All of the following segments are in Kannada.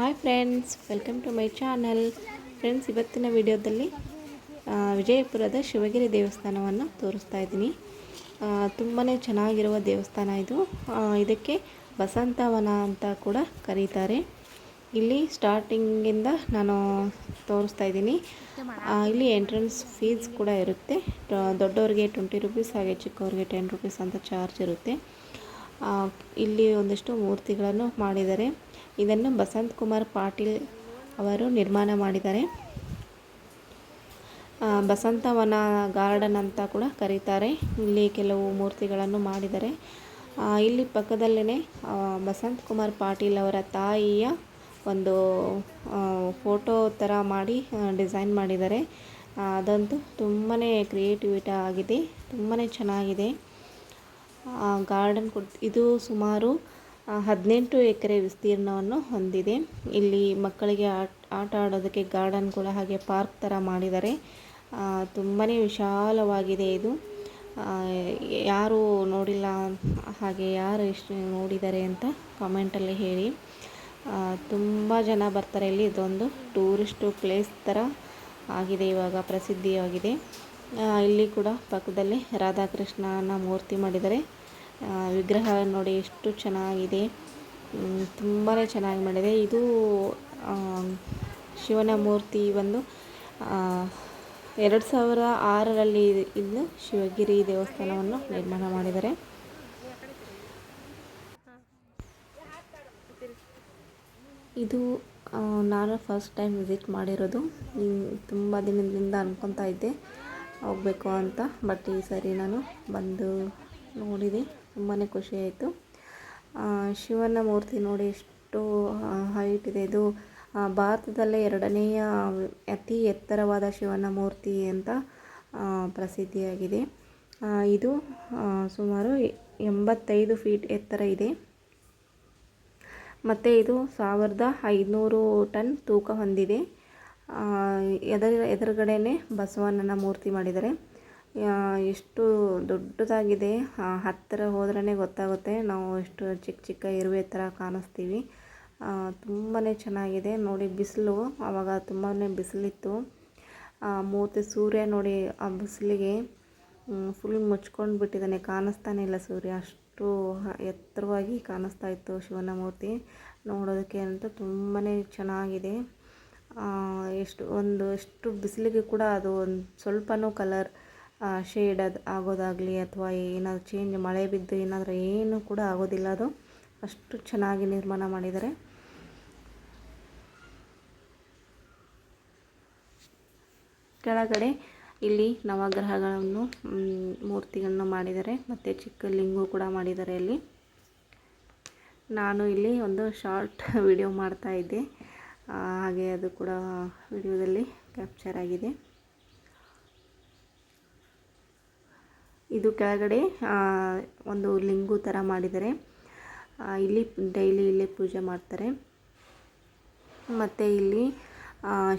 Hi friends welcome to my channel friends, ಇವತ್ತಿನ ವಿಡಿಯೋದಲ್ಲಿ ವಿಜಯಪುರದ ಶಿವಗಿರಿ ದೇವಸ್ಥಾನವನ್ನು ತೋರಿಸ್ತಾ ಇದ್ದೀನಿ. ತುಂಬಾ ಚೆನ್ನಾಗಿರುವ ದೇವಸ್ಥಾನ ಇದು. ಇದಕ್ಕೆ ವಸಂತವನ ಅಂತ ಕೂಡ ಕರೀತಾರೆ. ಇಲ್ಲಿ ಸ್ಟಾರ್ಟಿಂಗಿಂದ ನಾನು ತೋರಿಸ್ತಾ ಇದ್ದೀನಿ. ಇಲ್ಲಿ ಎಂಟ್ರೆನ್ಸ್ ಫೀಸ್ ಕೂಡ ಇರುತ್ತೆ. ದೊಡ್ಡವ್ರಿಗೆ ಟ್ವೆಂಟಿ ರುಪೀಸ್ ಹಾಗೆ ಚಿಕ್ಕವ್ರಿಗೆ ಟೆನ್ ರುಪೀಸ್ ಅಂತ ಚಾರ್ಜ್ ಇರುತ್ತೆ. ಇಲ್ಲಿ ಒಂದಿಷ್ಟು ಮೂರ್ತಿಗಳನ್ನು ಮಾಡಿದ್ದಾರೆ. ಇದನ್ನು ಬಸಂತ್ ಕುಮಾರ್ ಪಾಟೀಲ್ ಅವರು ನಿರ್ಮಾಣ ಮಾಡಿದ್ದಾರೆ. ಬಸಂತವನ ಗಾರ್ಡನ್ ಅಂತ ಕೂಡ ಕರೀತಾರೆ. ಇಲ್ಲಿ ಕೆಲವು ಮೂರ್ತಿಗಳನ್ನು ಮಾಡಿದ್ದಾರೆ. ಇಲ್ಲಿ ಪಕ್ಕದಲ್ಲೇ ಬಸಂತ್ ಕುಮಾರ್ ಪಾಟೀಲ್ ಅವರ ತಾಯಿಯ ಒಂದು ಫೋಟೋ ಥರ ಮಾಡಿ ಡಿಸೈನ್ ಮಾಡಿದ್ದಾರೆ. ಅದಂತೂ ತುಂಬಾ ಕ್ರಿಯೇಟಿವಿಟ ಆಗಿದೆ. ತುಂಬಾ ಚೆನ್ನಾಗಿದೆ. ಗಾರ್ಡನ್ ಕೊಡ್, ಇದು ಸುಮಾರು ಹದಿನೆಂಟು ಎಕರೆ ವಿಸ್ತೀರ್ಣವನ್ನು ಹೊಂದಿದೆ. ಇಲ್ಲಿ ಮಕ್ಕಳಿಗೆ ಆಟ ಆಡೋದಕ್ಕೆ ಗಾರ್ಡನ್ ಕೂಡ ಹಾಗೆ ಪಾರ್ಕ್ ಥರ ಮಾಡಿದ್ದಾರೆ. ತುಂಬಾ ವಿಶಾಲವಾಗಿದೆ ಇದು. ಯಾರು ನೋಡಿಲ್ಲ ಹಾಗೆ ಯಾರು ಇಷ್ಟು ನೋಡಿದ್ದಾರೆ ಅಂತ ಕಾಮೆಂಟಲ್ಲಿ ಹೇಳಿ. ತುಂಬ ಜನ ಬರ್ತಾರೆ ಇಲ್ಲಿ. ಇದೊಂದು ಟೂರಿಸ್ಟು ಪ್ಲೇಸ್ ಥರ ಆಗಿದೆ, ಇವಾಗ ಪ್ರಸಿದ್ಧಿಯಾಗಿದೆ. ಇಲ್ಲಿ ಕೂಡ ಪಕ್ಕದಲ್ಲಿ ರಾಧಾಕೃಷ್ಣನ ಮೂರ್ತಿ ಮಾಡಿದ್ದಾರೆ. ವಿಗ್ರಹ ನೋಡಿ ಎಷ್ಟು ಚೆನ್ನಾಗಿದೆ. ತುಂಬಾ ಚೆನ್ನಾಗಿ ಮಾಡಿದೆ. ಇದು ಶಿವನ ಮೂರ್ತಿ ಬಂದು ಎರಡು ಸಾವಿರ ಆರರಲ್ಲಿ ಇಲ್ಲಿ ಶಿವಗಿರಿ ದೇವಸ್ಥಾನವನ್ನು ನಿರ್ಮಾಣ ಮಾಡಿದ್ದಾರೆ. ಇದು ನಾನು ಫಸ್ಟ್ ಟೈಮ್ ವಿಸಿಟ್ ಮಾಡಿರೋದು. ತುಂಬ ದಿನದಿಂದ ಅನ್ಕೊತಾ ಇದ್ದೆ, ಹೋಗಬೇಕು ಅಂತ. ಬಟ್ ಈ ಸರಿ ನಾನು ಬಂದು ನೋಡಿದೆ. ತುಂಬಾ ಖುಷಿಯಾಯಿತು ಶಿವನ ಮೂರ್ತಿ ನೋಡಿ ಎಷ್ಟು ಹೈಟ್ ಇದೆ. ಇದು ಭಾರತದಲ್ಲೇ ಎರಡನೆಯ ಅತಿ ಎತ್ತರವಾದ ಶಿವನ ಮೂರ್ತಿ ಅಂತ ಪ್ರಸಿದ್ಧಿಯಾಗಿದೆ. ಇದು ಸುಮಾರು ಎಂಬತ್ತೈದು ಫೀಟ್ ಎತ್ತರ ಇದೆ. ಮತ್ತು ಇದು ಸಾವಿರದ ಐದುನೂರು ಟನ್ ತೂಕ ಹೊಂದಿದೆ. ಎದುರು, ಎದುರುಗಡೆನೇ ಬಸವಣ್ಣನ ಮೂರ್ತಿ ಮಾಡಿದ್ದಾರೆ. ಎಷ್ಟು ದೊಡ್ಡದಾಗಿದೆ. ಹತ್ತಿರ ಹೋದ್ರೇ ಗೊತ್ತಾಗುತ್ತೆ. ನಾವು ಎಷ್ಟು ಚಿಕ್ಕ ಚಿಕ್ಕ ಇರುವೆ ಥರ ಕಾಣಿಸ್ತೀವಿ. ತುಂಬಾ ಚೆನ್ನಾಗಿದೆ. ನೋಡಿ ಬಿಸಿಲು ಆವಾಗ ತುಂಬಾ ಬಿಸಿಲಿತ್ತು. ಮೂವತ್ತು ಸೂರ್ಯ ನೋಡಿ ಆ ಬಿಸಿಲಿಗೆ ಫುಲ್ ಮುಚ್ಕೊಂಡು ಬಿಟ್ಟಿದ್ದಾನೆ ಕಾಣಿಸ್ತಾನೆ ಇಲ್ಲ ಸೂರ್ಯ. ಅಷ್ಟು ಎತ್ತರವಾಗಿ ಕಾಣಿಸ್ತಾ ಇತ್ತು ಶಿವನ ಮೂರ್ತಿ. ನೋಡೋದಕ್ಕೆ ಅಂತೂ ತುಂಬಾ ಚೆನ್ನಾಗಿದೆ. ಎಷ್ಟು, ಒಂದು, ಎಷ್ಟು ಬಿಸಿಲಿಗೆ ಕೂಡ ಅದು ಒಂದು ಸ್ವಲ್ಪನೂ ಕಲರ್ ಶೇಡ್ ಅದು ಆಗೋದಾಗಲಿ ಅಥವಾ ಏನಾದರೂ ಚೇಂಜ್ ಮಳೆ ಬಿದ್ದು ಏನಾದರೂ ಏನು ಕೂಡ ಆಗೋದಿಲ್ಲ ಅದು. ಅಷ್ಟು ಚೆನ್ನಾಗಿ ನಿರ್ಮಾಣ ಮಾಡಿದ್ದಾರೆ. ಕೆಳಗಡೆ ಇಲ್ಲಿ ನವಗ್ರಹಗಳನ್ನು ಮೂರ್ತಿಗಳನ್ನು ಮಾಡಿದ್ದಾರೆ. ಮತ್ತು ಚಿಕ್ಕ ಲಿಂಗು ಕೂಡ ಮಾಡಿದ್ದಾರೆ ಇಲ್ಲಿ. ನಾನು ಇಲ್ಲಿ ಒಂದು ಶಾರ್ಟ್ ವಿಡಿಯೋ ಮಾಡ್ತಾ ಇದ್ದೆ. ಹಾಗೆ ಅದು ಕೂಡ ವಿಡಿಯೋದಲ್ಲಿ ಕ್ಯಾಪ್ಚರ್ ಆಗಿದೆ. ಇದು ಕೆಳಗಡೆ ಒಂದು ಲಿಂಗು ಥರ ಮಾಡಿದ್ದಾರೆ. ಇಲ್ಲಿ ಡೈಲಿ ಇಲ್ಲಿ ಪೂಜೆ ಮಾಡ್ತಾರೆ. ಮತ್ತು ಇಲ್ಲಿ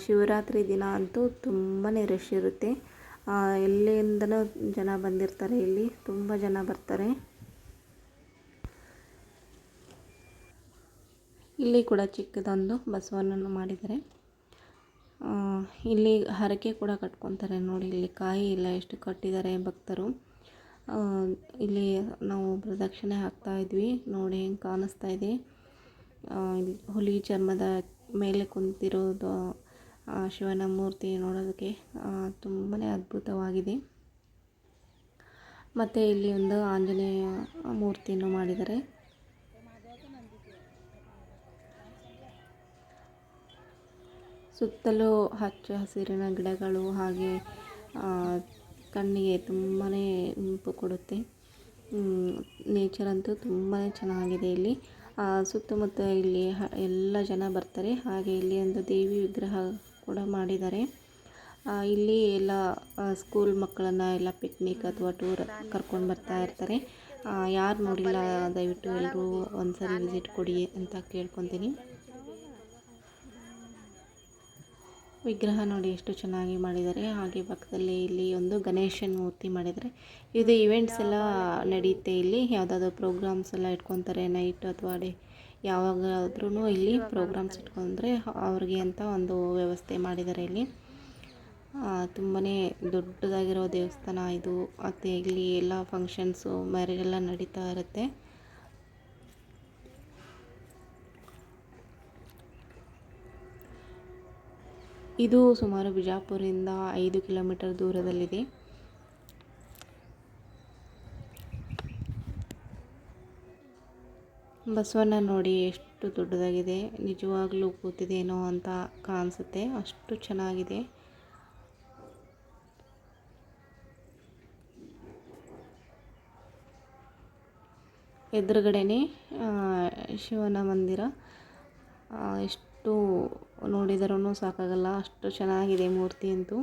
ಶಿವರಾತ್ರಿ ದಿನ ಅಂತೂ ತುಂಬಾ ರಶ್ ಇರುತ್ತೆ. ಎಲ್ಲಿಂದನೂ ಜನ ಬಂದಿರ್ತಾರೆ ಇಲ್ಲಿ, ತುಂಬ ಜನ ಬರ್ತಾರೆ. ಇಲ್ಲಿ ಕೂಡ ಚಿಕ್ಕದೊಂದು ಬಸವನನ್ನು ಮಾಡಿದ್ದಾರೆ. ಇಲ್ಲಿ ಹರಕೆ ಕೂಡ ಕಟ್ಕೊತಾರೆ ನೋಡಿ, ಇಲ್ಲಿ ಕಾಯಿ ಎಲ್ಲ ಎಷ್ಟು ಕಟ್ಟಿದ್ದಾರೆ ಭಕ್ತರು. ಇಲ್ಲಿ ನಾವು ಪ್ರದಕ್ಷಿಣೆ ಹಾಕ್ತಾ ಇದ್ವಿ. ನೋಡಿ ಹೆಂಗೆ ಕಾಣಿಸ್ತಾ ಇದೆ. ಹುಲಿ ಚರ್ಮದ ಮೇಲೆ ಕುಂತಿರೋದು ಶಿವನ ಮೂರ್ತಿ ನೋಡೋದಕ್ಕೆ ತುಂಬಾ ಅದ್ಭುತವಾಗಿದೆ. ಮತ್ತು ಇಲ್ಲಿ ಒಂದು ಆಂಜನೇಯ ಮೂರ್ತಿಯನ್ನು ಮಾಡಿದ್ದಾರೆ. ಸುತ್ತಲೂ ಹಚ್ಚ ಹಸಿರಿನ ಗಿಡಗಳು ಹಾಗೆ ಕಣ್ಣಿಗೆ ತುಂಬಾ ಇಂಪು ಕೊಡುತ್ತೆ. ನೇಚರ್ ಅಂತೂ ತುಂಬಾ ಚೆನ್ನಾಗಿದೆ ಇಲ್ಲಿ. ಸುತ್ತಮುತ್ತ ಇಲ್ಲಿ ಎಲ್ಲ ಜನ ಬರ್ತಾರೆ. ಹಾಗೆ ಇಲ್ಲಿ ಒಂದು ದೇವಿ ವಿಗ್ರಹ ಕೂಡ ಮಾಡಿದ್ದಾರೆ. ಇಲ್ಲಿ ಎಲ್ಲ ಸ್ಕೂಲ್ ಮಕ್ಕಳನ್ನು ಎಲ್ಲ ಪಿಕ್ನಿಕ್ ಅಥವಾ ಟೂರ್ ಕರ್ಕೊಂಡು ಬರ್ತಾ ಇರ್ತಾರೆ. ಯಾರು ನೋಡಿಲ್ಲ ದಯವಿಟ್ಟು ಎಲ್ಲರೂ ಒಂದ್ಸರಿ ವಿಸಿಟ್ ಕೊಡಿ ಅಂತ ಕೇಳ್ಕೊತೀನಿ. ವಿಗ್ರಹ ನೋಡಿ ಎಷ್ಟು ಚೆನ್ನಾಗಿ ಮಾಡಿದ್ದಾರೆ. ಹಾಗೆ ಪಕ್ಕದಲ್ಲಿ ಇಲ್ಲಿ ಒಂದು ಗಣೇಶನ ಮೂರ್ತಿ ಮಾಡಿದ್ದಾರೆ. ಇದು ಇವೆಂಟ್ಸ್ ಎಲ್ಲ ನಡೆಯುತ್ತೆ ಇಲ್ಲಿ. ಯಾವುದಾದ್ರು ಪ್ರೋಗ್ರಾಮ್ಸ್ ಎಲ್ಲ ಇಟ್ಕೊತಾರೆ ನೈಟ್ ಅಥವಾ ಡೇ ಯಾವಾಗಾದ್ರೂ ಇಲ್ಲಿ ಪ್ರೋಗ್ರಾಮ್ಸ್ ಇಟ್ಕೊಂಡ್ರೆ ಅವ್ರಿಗೆ ಅಂತ ಒಂದು ವ್ಯವಸ್ಥೆ ಮಾಡಿದ್ದಾರೆ ಇಲ್ಲಿ. ತುಂಬಾ ದೊಡ್ಡದಾಗಿರೋ ದೇವಸ್ಥಾನ ಇದು. ಮತ್ತು ಇಲ್ಲಿ ಎಲ್ಲ ಫಂಕ್ಷನ್ಸು ಮ್ಯಾರೇಜ್ ಎಲ್ಲ ನಡೀತಾ ಇರುತ್ತೆ. ಇದು ಸುಮಾರು ಬಿಜಾಪುರದಿಂದ ಐದು ಕಿಲೋಮೀಟರ್ ದೂರದಲ್ಲಿದೆ. ಬಸವಣ್ಣ ನೋಡಿ ಎಷ್ಟು ದೊಡ್ಡದಾಗಿದೆ ನಿಜವಾಗ್ಲೂ ಕೂತಿದೇನೋ ಅಂತ ಕಾಣಿಸುತ್ತೆ ಅಷ್ಟು ಚೆನ್ನಾಗಿದೆ. ಎದುರುಗಡೆನೆ ಶಿವನ ಮಂದಿರ. ಆ, ಎಷ್ಟು ನೋಡಿದರೂ ಸಾಕಾಗಲ್ಲ. ಅಷ್ಟು ಚೆನ್ನಾಗಿದೆ ಮೂರ್ತಿ ಅಂತೂ.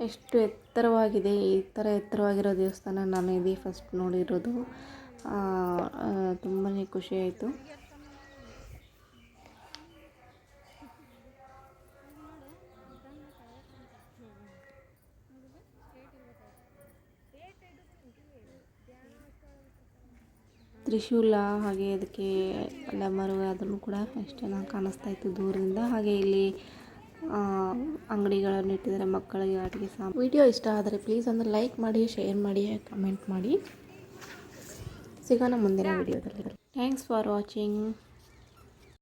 ಎಷ್ಟು ಎತ್ತರವಾಗಿದೆ. ಈ ಥರ ಎತ್ತರವಾಗಿರೋ ದೇವಸ್ಥಾನ ನಾನು ಇದೇ ಫಸ್ಟ್ ನೋಡಿರೋದು. ತುಂಬಾ ಖುಷಿ ತ್ರಿಶೂಲ ಹಾಗೆ ಅದಕ್ಕೆ ಡಮರು ಅದನ್ನು ಕೂಡ ಎಷ್ಟು ಚೆನ್ನಾಗಿ ಕಾಣಿಸ್ತಾ ಇತ್ತು ದೂರದಿಂದ. ಹಾಗೆ ಇಲ್ಲಿ ಅಂಗಡಿಗಳನ್ನು ಇಟ್ಟಿದ್ದಾರೆ ಮಕ್ಕಳಿಗೆ ಆಟಿಕೆ ಸಾಮ ವಿಡಿಯೋ ಇಷ್ಟ ಆದರೆ ಪ್ಲೀಸ್ ಒಂದು ಲೈಕ್ ಮಾಡಿ ಶೇರ್ ಮಾಡಿ ಕಮೆಂಟ್ ಮಾಡಿ. ಸಿಗೋಣ ಮುಂದಿನ ವಿಡಿಯೋದಲ್ಲಿ. Thanks for watching